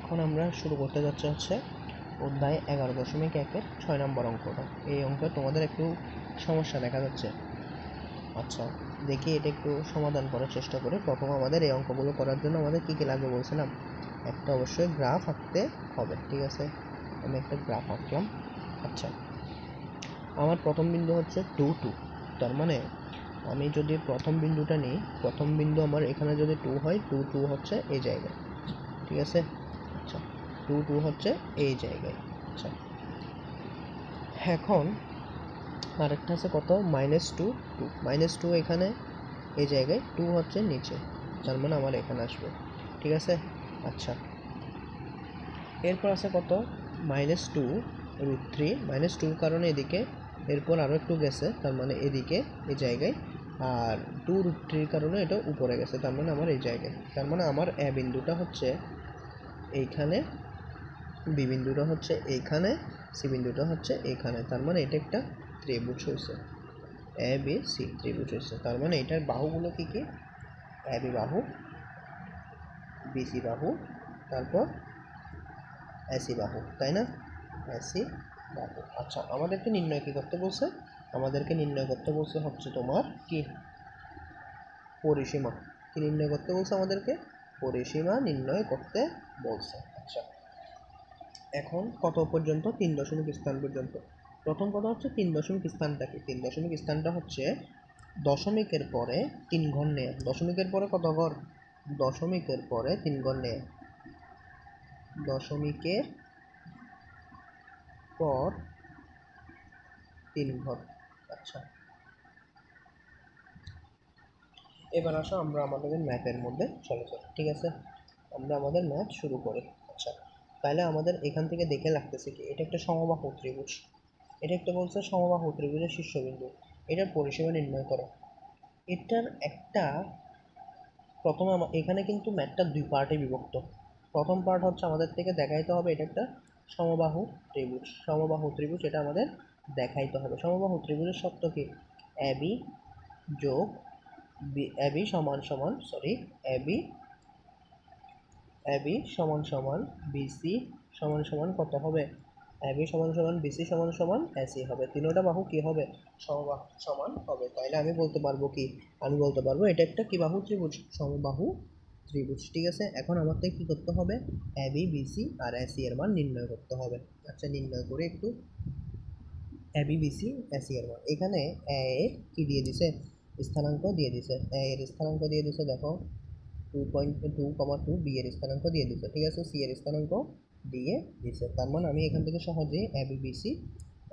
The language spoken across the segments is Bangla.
এখন আমরা শুরু করতে যাচ্ছি হচ্ছে অধ্যায় এগারো দশমিক একের ছয় নম্বর অঙ্কটা। এই অঙ্কে তোমাদের একটু সমস্যা দেখা যাচ্ছে। আচ্ছা দেখি এটা একটু সমাধান করার চেষ্টা করি। প্রথম আমাদের এই অঙ্কগুলো করার জন্য আমাদের কী কী লাগবে বলছিলাম? একটা অবশ্যই গ্রাফ আঁকতে হবে, ঠিক আছে? আমি একটা গ্রাফ আঁকলাম। আচ্ছা আমার প্রথম বিন্দু হচ্ছে টু টু তার মানে আমি যদি প্রথম বিন্দুটা নিই, প্রথম বিন্দু আমার এখানে যদি টু হয় টু টু হচ্ছে এই জায়গায়, ঠিক আছে? আচ্ছা টু টু হচ্ছে এই জায়গায় আচ্ছা। এখন আরেকটা আছে কত? Minus two two minus two এখানে, এই জায়গায় টু হচ্ছে নিচে তার মানে আমার এখানে আসবে, ঠিক আছে? আচ্ছা। এরপর আছে কত? Minus two root three minus টুর কারণে এদিকে, এরপর আরও একটু গেছে, তার মানে এদিকে এই জায়গায়। আর টু রুট থ্রির কারণে এটা উপরে গেছে, তার মানে আমার এই জায়গায়। তার মানে আমার এ বিন্দুটা হচ্ছে এইখানে, বি বিন্দুটা হচ্ছে এইখানে সি বিন্দুটা হচ্ছে এইখানে তার মানে এটা একটা ত্রিভুজ হয়েছে। এ, বি, সি ত্রিভুজ হয়েছে। তার মানে এটার বাহুগুলো কী কী? এ, বি বাহু বিসি বাহু, তারপর এসি বাহু, তাই না? এসি বাহু। আচ্ছা আমাদেরকে নির্ণয় কী করতে বলছে? আমাদেরকে নির্ণয় করতে বলছে হচ্ছে তোমার কি? পরিসীমা। কি নির্ণয় করতে বলছে আমাদেরকে? পরিসীমা নির্ণয় করতে বলছে। আচ্ছা এখন কত পর্যন্ত? তিন দশমিক স্থান পর্যন্ত। প্রথম কথা হচ্ছে তিন দশমিক স্থানটা কি? তিন দশমিক স্থানটা হচ্ছে দশমিকের পরে তিন ঘর নেয়। দশমিকের পরে কত ঘর? দশমিকের পরে তিন ঘর নেয়। দশমিকের পর তিন ঘর। আচ্ছা এবার আসো, আমরা আমাদের ম্যাপের মধ্যে চলে যাই, ঠিক আছে? আমরা আমাদের ম্যাপ শুরু করি আচ্ছা। তাহলে আমাদের এখান থেকে দেখে লাগতেছে কি, এটা একটা সমবাহু ত্রিভুজ। এটা একটা বলছে সমবাহু ত্রিভুজের শীর্ষবিন্দু। এটার পরিসীমা নির্ণয় করো। এটার একটা, প্রথমে এখানে কিন্তু ম্যাপটা দুই পার্টে বিভক্ত। প্রথম পার্ট হচ্ছে আমাদের থেকে দেখাইতে হবে এটা একটা সমবাহু ত্রিভুজ। সমবাহু ত্রিভুজ এটা আমাদের দেখাইতে হবে। সমবাহু ত্রিভুজের শর্ত কি? অ্যাবি যোগ বি এবি সমান সমান সরি এবি এবি সমান সমান বিসি সমান সমান কত হবে? এবি সমান সমান বিসি সমান সমান এসি হবে। তিনোটা বাহু কি হবে? সমবাহু সমান হবে। তাইলে আমি বলতে পারব কি? আমি বলতে পারব এটা একটা কি বাহু? ত্রিভুজ। সমবাহু ত্রিভুজ, ঠিক আছে? এখন থেকে কী করতে হবে? এবি বিসি আর এসি এর মান নির্ণয় করতে হবে। আচ্ছা নির্ণয় করে একটু এবি বিসি এসি এর মান। এখানে এ কি দিয়ে দিছে? স্থানাঙ্ক দিয়ে দিছে। এর স্থানাঙ্ক দিয়ে দিছে, দেখো two point two comma two B এর স্থানাঙ্ক দিয়ে দিছে, ঠিক আছে? সি এর স্থানাঙ্ক দিয়ে দিছে। তার মানে আমি এখান থেকে সহজে এবি বিসি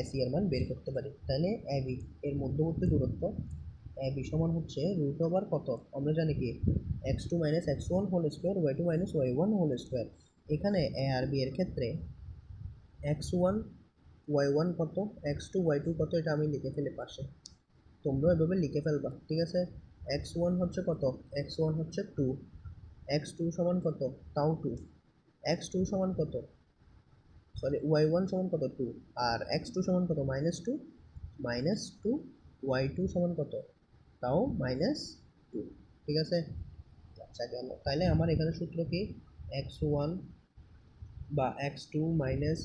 এসি এর মান বের করতে পারি। তাহলে এবি এর মধ্যবর্তী দূরত্ব এবি সমান হচ্ছে রুট ওভার কত? আমরা জানি কি X two minus X one whole square Y two minus Y one whole square এখানে এ আর বি এর ক্ষেত্রে এক্স ওয়ান ওয়াই ওয়ান কত? এক্স টু ওয়াই টু কত? এটা আমি লিখে ফেলে পাশে। তোমরাও এভাবে লিখে ফেলবা, ঠিক আছে? এক্স ওয়ান হচ্ছে কত? এক্স ওয়ান হচ্ছে টু এক্স টু সমান কত? তাও টু এক্স টু সমান কত? সরি ওয়াই ওয়ান সমান কত? টু আর এক্স টু সমান কত? Minus two minus two Y two সমান কত? তাও মাইনাস টু ঠিক আছে? আচ্ছা গেল। তাহলে আমার এখানে সূত্র কি? এক্স ওয়ান বা X two minus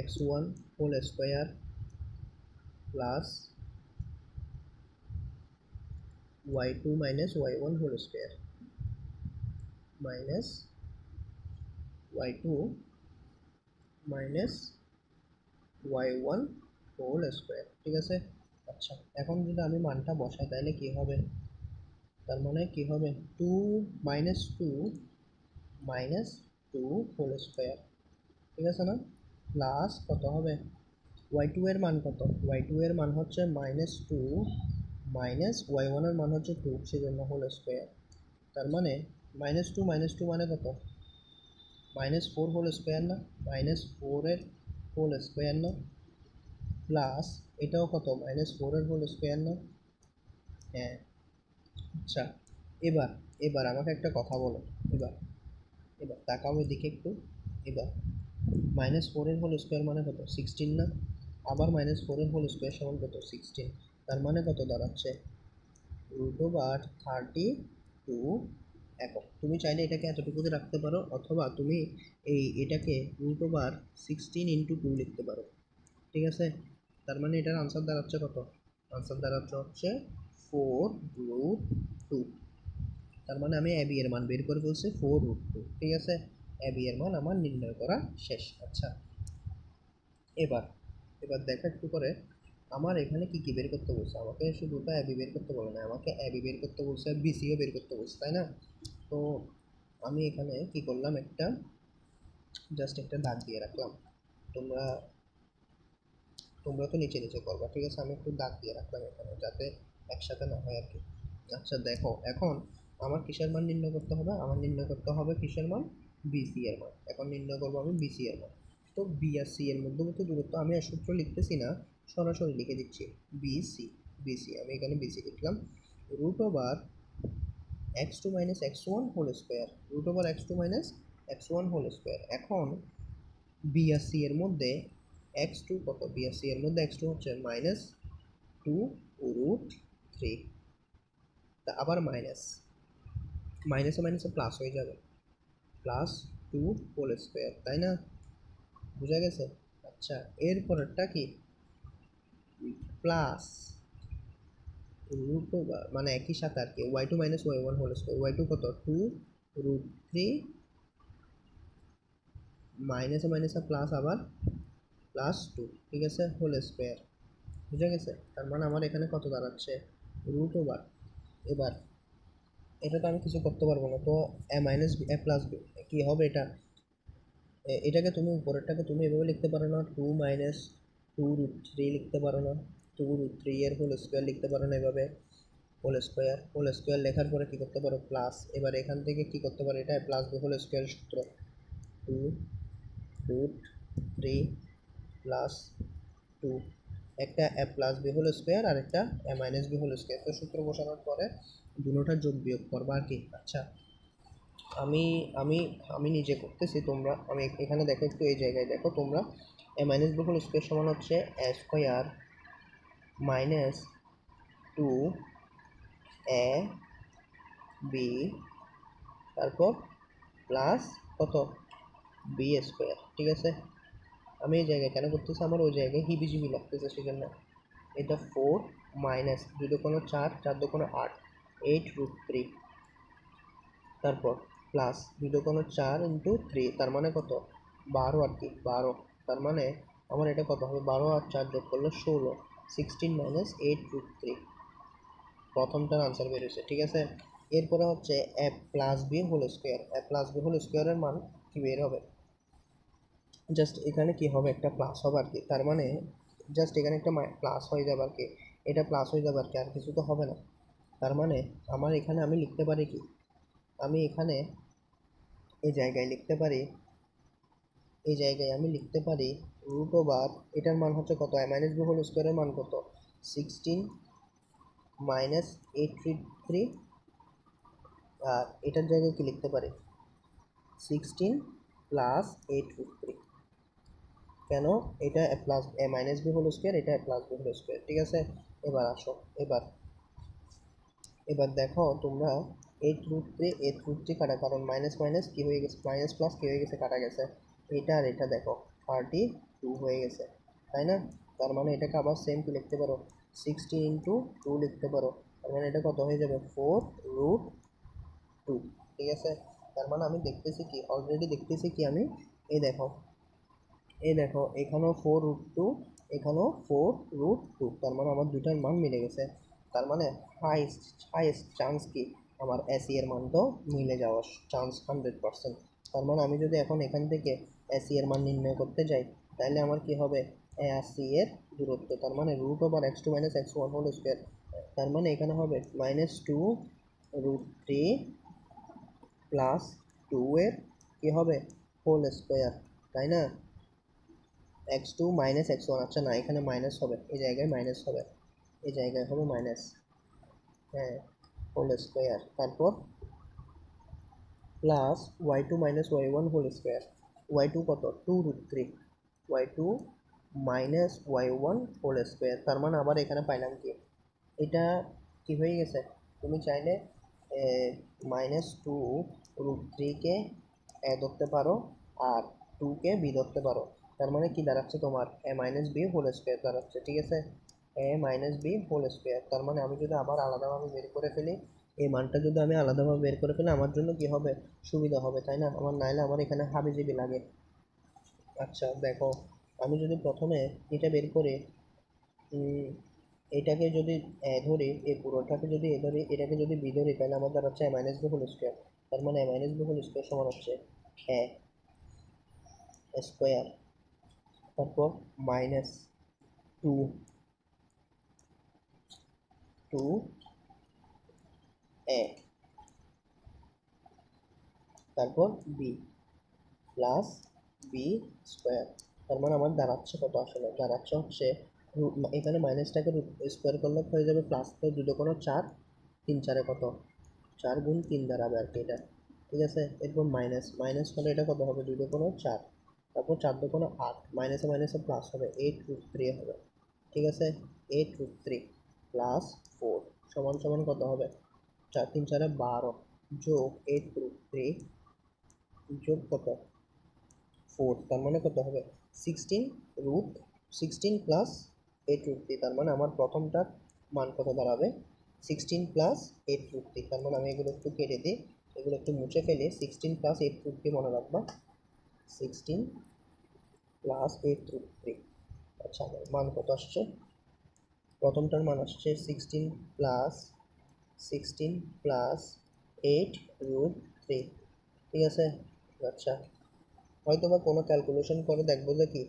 X one whole square plus Y two minus Y one whole square minus Y two minus Y one whole square ঠিক আছে? আচ্ছা এখন যদি আমি মানটা বসাই, তাহলে কী হবে? তার মানে কী হবে? Two minus two minus two whole square ঠিক আছে না? প্লাস কত হবে? ওয়াই টু এর মান কত? ওয়াই টু এর মান হচ্ছে মাইনাস টু মাইনাস ওয়াই ওয়ানের মান হচ্ছে টু সেজন্য হোল স্কোয়ার তার মানে মাইনাস টু মাইনাস টু মানে কত? মাইনাস ফোর হোল স্কোয়ার না? মাইনাস ফোরের হোল স্কোয়ার না? প্লাস এটাও কত? মাইনাস ফোরের হোল স্কোয়ার না? হ্যাঁ। আচ্ছা এবার এবার আমাকে একটা কথা বলো। এবার এবার তাকাও এদিকে একটু। এবার মাইনাস ফোরের হোল স্কোয়ার মানে কত? সিক্সটিন না? আবার মাইনাস ফোরের হোল স্কোয়ার সমান কত? সিক্সটিন তার মানে কত দাঁড়াচ্ছে? রুট ওভার থার্টি টু একক। তুমি চাইলে এটাকে এতটুকুতে রাখতে পারো, অথবা তুমি এই এটাকে root over sixteen into two লিখতে পারো। ঠিক আছে? তার মানে এটার আনসার দাঁড়াচ্ছে কত? আনসার দাঁড়াচ্ছে হচ্ছে ফোর রুট টু তার মানে আমি এবি এর মান বের করে ফেলছি ফোর রুট টু ঠিক আছে? এবি এর মান আমার নির্ণয় করা শেষ। আচ্ছা। এবার এবার দেখা একটু করে আমার এখানে কি কি বের করতে বলছে? আমাকে শুধু তো অ্যাবি বের করতে বলে না, আমাকে অ্যাবি বের করতে বলছে বিসিও বের করতে বলছে, তাই না? তো আমি এখানে কি করলাম একটা জাস্ট একটা দাগ দিয়ে রাখলাম। তোমরা তোমরা তো নিচে নিচে করবা, ঠিক আছে? আমি একটু দাগ দিয়ে রাখলাম এখানে, যাতে একসাথে না হয় আর কি। আচ্ছা দেখো, এখন আমার কিসের মান নির্ণয় করতে হবে? আমার নির্ণয় করতে হবে কিসের মান? বিসি এর মান। এখন নির্ণয় করব আমি বিসি এর মান। তো বি আর সি এর মধ্যবর্তী দূরত্ব আমি আর সূত্র লিখতেছি না সরাসরি লিখে দিচ্ছি বিসি বিসি আমি এখানে বিসি লিখলাম। Root over X two minus X one whole square root over X two minus X one whole square এখন বি এর মধ্যে এক্স টু কত? বি আর সি এর মধ্যে এক্স টু হচ্ছে মাইনাস টু রুট থ্রি তা আবার মাইনাস মাইনাসে মাইনাসে প্লাস হয়ে যাবে। প্লাস টু হোল স্কোয়ার তাই না? বুঝা গেছে? আচ্ছা এর পরেরটা কি? প্লাস রুট মানে একই সাথে আর কি Y two minus Y one whole square Y two কত? টু রুট থ্রি মাইনাসে মাইনাসে প্লাস আবার প্লাস টু ঠিক আছে? হোল স্কোয়ার বুঝা গেছে? তার মানে আমার এখানে কত দাঁড়াচ্ছে? রুট ওভার এবার এটা তো আমি কিছু করতে পারব না, তো A minus B A plus B কী হবে এটা? এটাকে তুমি, উপরেরটাকে তুমি এভাবে লিখতে পারো না two minus two root three লিখতে পারো না। টু থ্রি এর হোল স্কোয়ার লিখতে পারো না এভাবে। হোল স্কোয়ার হোল স্কোয়ার লেখার পরে কী করতে পারো? প্লাস এবার এখান থেকে কী করতে পারো? এটা প্লাস বি হোল স্কোয়ার সূত্র। Two root three plus two একটা A plus B whole square আর একটা A minus B whole square তো সূত্র বসানোর পরে দুটোটা যোগ বিয়োগ করবা আর কি। আচ্ছা। আমি আমি আমি নিজে করতেছি, তোমরা, আমি এখানে দেখো একটু এই জায়গায়। দেখো তোমরা A minus B whole square সমান হচ্ছে A square minus two A B তারপর প্লাস কত? বি স্কোয়ার ঠিক আছে? আমি এই জায়গায় কেন করতেছি? আমার ওই জায়গায় হিবিজিবি লাগতেছে সেজন্য। এটা ফোর মাইনাস দুই দোকানো চার চার দোকানো আট এইট রুট থ্রি তারপর প্লাস দুই দোকানো চার ইন্টু থ্রি তার মানে কত? বারো আর কি, বারো। তার মানে আমার এটা কত হবে? বারো আর চার যোগ করলে ষোলো। Sixteen minus eight root three প্রথমটার আনসার বেরিয়েছে ঠিক আছে? এরপরে হচ্ছে A plus B whole square A plus B whole স্কোয়ারের মান কি বের হবে? জাস্ট এখানে কি হবে? একটা প্লাস হবে আর কি। তার মানে জাস্ট এখানে একটা প্লাস হয়ে যাবে আর কি। এটা প্লাস হয়ে যাবে আর কি, আর কিছু তো হবে না। তার মানে আমার এখানে আমি লিখতে পারি কি? আমি এখানে এই জায়গায় লিখতে পারি এই জায়গায় আমি লিখতে পারি রুট ওভার এটার মান হচ্ছে কত? মাইনাস বি হোল স্কোয়ারের মান কত? Sixteen minus eight three three আর এটার জায়গায় কি লিখতে পারি? Sixteen plus eight root three কেন? এটা plus A minus B whole square এটা প্লাস বি হোল স্কোয়ার ঠিক আছে? এবার আসো, এবার এবার দেখো তোমরা eight root three eight root three কাটা, কারণ মাইনাস মাইনাস কী হয়ে গেছে? মাইনাস প্লাস কী হয়ে গেছে? কাটা গেছে। এটা আর এটা দেখো থার্টি টু হয়ে গেছে, তাই না? তার মানে এটাকে আবার সেম কি লিখতে পারো? সিক্সটি ইন্টু টু লিখতে পারো, তার মানে এটা কত হয়ে যাবে? ফোর রুট টু ঠিক আছে? তার মানে আমি দেখতেছি কি অলরেডি দেখতেছি কি আমি? এই দেখো এই দেখো, এখানেও ফোর রুট টু এখানেও ফোর রুট টু তার মানে আমার দুটার মান মিলে গেছে। তার মানে হাইস্ট হাইয়েস্ট চান্স কি? আমার এসি এর মানটাও মিলে যাওয়ার চান্স হান্ড্রেড পার্সেন্ট তার মানে আমি যদি এখন এখান থেকে এসি এর মান নির্ণয় করতে যাই, তাহলে আমার কি হবে? এ আর সি এর দূরত্ব, তার মানে root over X two minus X one whole square তার মানে এখানে হবে minus two root three plus two এর কী হবে? হোল স্কোয়ার তাই না? X two minus X one আচ্ছা না, এখানে মাইনাস হবে, এই জায়গায় মাইনাস হবে, এই জায়গায় হবে মাইনাস হ্যাঁ হোল স্কোয়ার তারপর plus Y two minus Y one whole square Y two কত? Two root three Y two minus Y one whole square তার মানে আবার এখানে পাইলাম কি? এটা কি হয়ে গেছে? তুমি চাইলে মাইনাস টু রুট থ্রিকে এ ধরতে পারো আর টুকে বি ধরতে পারো। তার মানে কি দাঁড়াচ্ছে তোমার? A minus B whole square দাঁড়াচ্ছে, ঠিক আছে? A minus B whole square তার মানে আমি যদি আবার আলাদাভাবে বের করে ফেলি এই মানটা যদি আমি আলাদাভাবে বের করে ফেলি, আমার জন্য কি হবে? সুবিধা হবে, তাই না? আমার নাইলে আমার এখানে হাবিজিবি লাগে। আচ্ছা দেখো, আমি যদি প্রথমে এটা বের করে এটাকে যদি এ ধরি এই পুরোটাকে যদি এ ধরি, এটাকে যদি বি ধরি, তাহলে আমার দাঁড়াচ্ছে A minus B whole square তার মানে A minus B whole square সমান হচ্ছে এ স্কোয়ার তারপর মাইনাস টু টু এ তারপর বি প্লাস বি স্কোয়ার তার মানে আমার দাঁড়াচ্ছে কত আসলে? দাঁড়াচ্ছে হচ্ছে এখানে মাইনাসটাকে স্কোয়ার করলে হয়ে যাবে প্লাস তো দুটো কোনো চার, তিন চারে কত? চার গুণ তিন দাঁড়াবে আর কি এটা। ঠিক আছে? এরপর মাইনাস মাইনাস হলে এটা কত হবে? দুটো কোনো চার। তারপর চার দু কোনো আট। মাইনাসে মাইনাসে প্লাস হবে। এইট রুট থ্রি হবে। ঠিক আছে? Eight root three plus four সমান সমান কত হবে? চার তিন চারে বারো যোগ এইট রুট থ্রি যোগ কত? ফোর তার মানে কত হবে? Sixteen root sixteen plus eight root three তার মানে আমার প্রথমটার মান কত দাঁড়াবে? Sixteen plus eight root three তার মানে আমি এগুলো একটু কেটে দিই, এগুলো একটু মুছে ফেলে sixteen plus eight root three মনে রাখবা। Sixteen plus eight root three আচ্ছা মান কত আসছে? প্রথমটার মান আসছে sixteen plus sixteen plus eight root three ঠিক আছে? আচ্ছা। হয়তো বা কোনো ক্যালকুলেশন করে দেখব যে কি।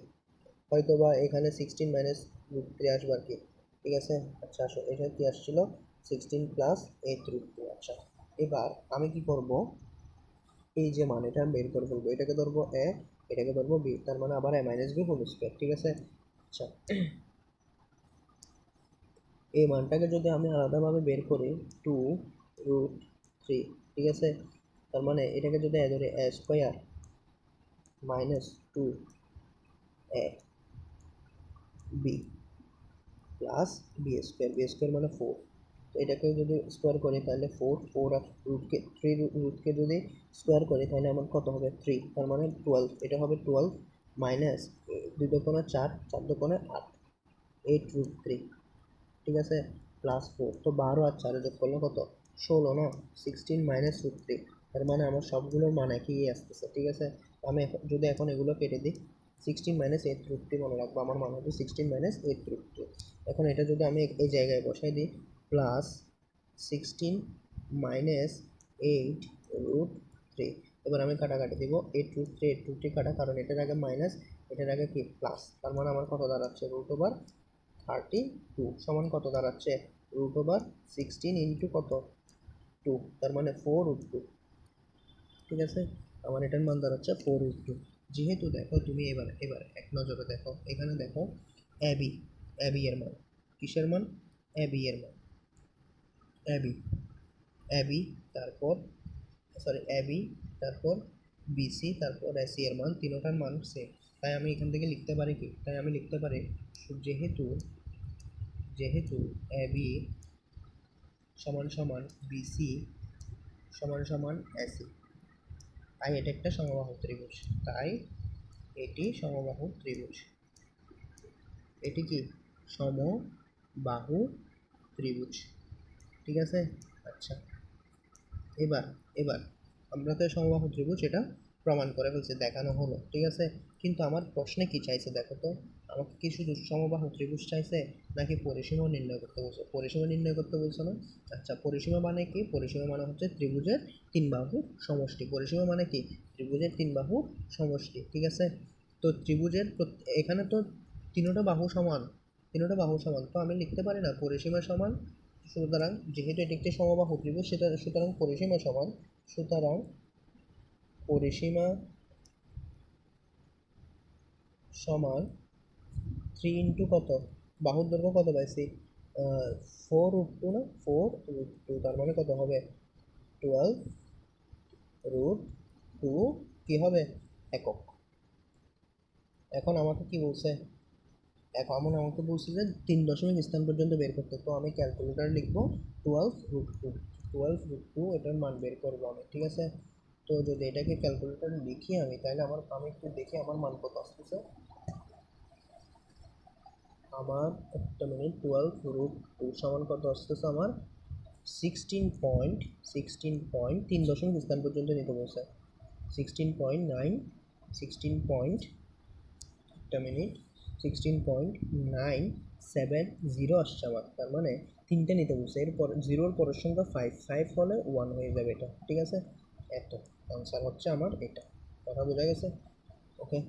হয়তো বা এখানে সিক্সটিন মাইনাস রুট থ্রি আসবে আর কি। ঠিক আছে? আচ্ছা আসো। এটা কি আসছিল? Sixteen plus eight root three আচ্ছা। এবার আমি কি করব? এই যে মান এটা আমি বের করে ফেলব। এটাকে ধরবো এ এটাকে ধরবো বি তার মানে আবার A minus B whole square ঠিক আছে? আচ্ছা। এই মানটাকে যদি আমি আলাদাভাবে বের করি টু রুট থ্রি ঠিক আছে? তার মানে এটাকে যদি ধরি A square minus two A B plus B square B square মানে ফোর তো এটাকে যদি স্কোয়ার করি, তাহলে ফোর ফোর আর রুটকে থ্রি রুটকে যদি স্কোয়ার করি, তাহলে আমার কত হবে? থ্রি তার মানে টুয়েলভ এটা হবে টুয়েলভ মাইনাস দুই দোকানে চার চার দোকানে আট এইট রুট থ্রি ঠিক আছে? প্লাস ফোর তো বারো আর চারে যোগ করলে কত? ষোলো, না? সিক্সটিন মাইনাস রুট থ্রি তার মানে আমার সবগুলোর মান একই আসতেছে, ঠিক আছে? আমি যদি এখন এগুলো কেটে দিই সিক্সটিন মাইনাস এইট রুট মনে রাখব, আমার মান হবে সিক্সটিন মাইনাস এইট রুট এখন এটা যদি আমি এই জায়গায় বসাই দিই plus sixteen minus eight root three এবার আমি কাটাকাটি দিব eight root three eight root three কাটা, কারণ এটার আগে মাইনাস এটার আগে কি? প্লাস তার মানে আমার কত দাঁড়াচ্ছে? রুট ওভার থার্টি টু, সমান কত দাঁড়াচ্ছে? রুট ওভার সিক্সটিন ইন্টু কত? টু তার মানে ফোর রুট টু ঠিক আছে? আমার এটার মান দাঁড়াচ্ছে ফোর রুট টু যেহেতু দেখো তুমি এবার এবার এক নজরে দেখো, এখানে দেখো অ্যাবি অ্যাবি এর মান। কিসের মান? অ্যাবি এর মান। অ্যাবি অ্যাবি তারপর সরি অ্যাবি তারপর বিসি তারপর এসি এর মান, তিনোটার মান সেম তাই আমি এখান থেকে লিখতে পারি কি? তাই আমি লিখতে পারি, যেহেতু যেহেতু অ্যাবি সমান সমান বিসি সমান সমান এসি তাই এটা একটা সমবাহু ত্রিভুজ। তাই এটি সমবাহু ত্রিভুজ। এটি কি সমবাহু ত্রিভুজ? ঠিক আছে? আচ্ছা। এবার এবার আমরা তো সমবাহু ত্রিভুজ এটা প্রমাণ করে ফেলছি, দেখানো হলো। ঠিক আছে? কিন্তু আমার প্রশ্নে কি চাইছে দেখো তো? আমাকে কি শুধু সমবাহু ত্রিভুজ চাইছে? নাকি পরিসীমা নির্ণয় করতে বলছে? পরিসীমা নির্ণয় করতে বলছে না? আচ্ছা পরিসীমা মানে কি? পরিসীমা মানে হচ্ছে ত্রিভুজের তিন বাহুর সমষ্টি। পরিসীমা মানে কি? ত্রিভুজের তিন বাহুর সমষ্টি, ঠিক আছে? তো ত্রিভুজের এখানে তো তিনোটা বাহু সমান, তিনোটা বাহু সমান। তো আমি লিখতে পারি না, পরিসীমা সমান, সুতরাং যেহেতু এটি একটি সমবাহু ত্রিভুজ, সেটা, সুতরাং পরিসীমা সমান, সুতরাং পরিসীমা সমান থ্রি ইন্টু কত? বাহুর দৈর্ঘ্য কত পাইছি ফোর রুট টু না? ফোর রুট টু তার মানে কত হবে? টুয়েলভ রুট টু কী হবে? একক। এখন আমাকে কি বলছে? এখন আমাকে বলছে যে তিন দশমিক স্থান পর্যন্ত বের করতে তো আমি ক্যালকুলেটার লিখব twelve root two twelve root two এটার মান বের করব আমি, ঠিক আছে? তো যদি এটাকে ক্যালকুলেটর লিখি আমি, তাহলে আমার আমি একটু দেখি আমার মান কত আসতেছে। আমার একটা মিনিট টুয়েলভ রুট টু সমান কত আসতেছে আমার? সিক্সটিন পয়েন্ট সিক্সটিন পয়েন্ট তিন দশমিক স্থান পর্যন্ত নিতে বলছে। Sixteen point nine sixteen point একটা minute sixteen point nine seven zero আসছে আমার। তার মানে তিনটে নিতে বলছে। এরপর জিরোর পরের সংখ্যা ফাইভ ফাইভ হলে ওয়ান হয়ে যাবে এটা। ঠিক আছে? এত। আনসার হচ্ছে আমার এটা। কথা বোঝা গেছে? ওকে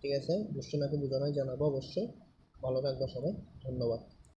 ঠিক আছে? বুঝছ নাকি বোঝানোয় জানাব অবশ্যই। ভালো থাকবেন সবাই ধন্যবাদ।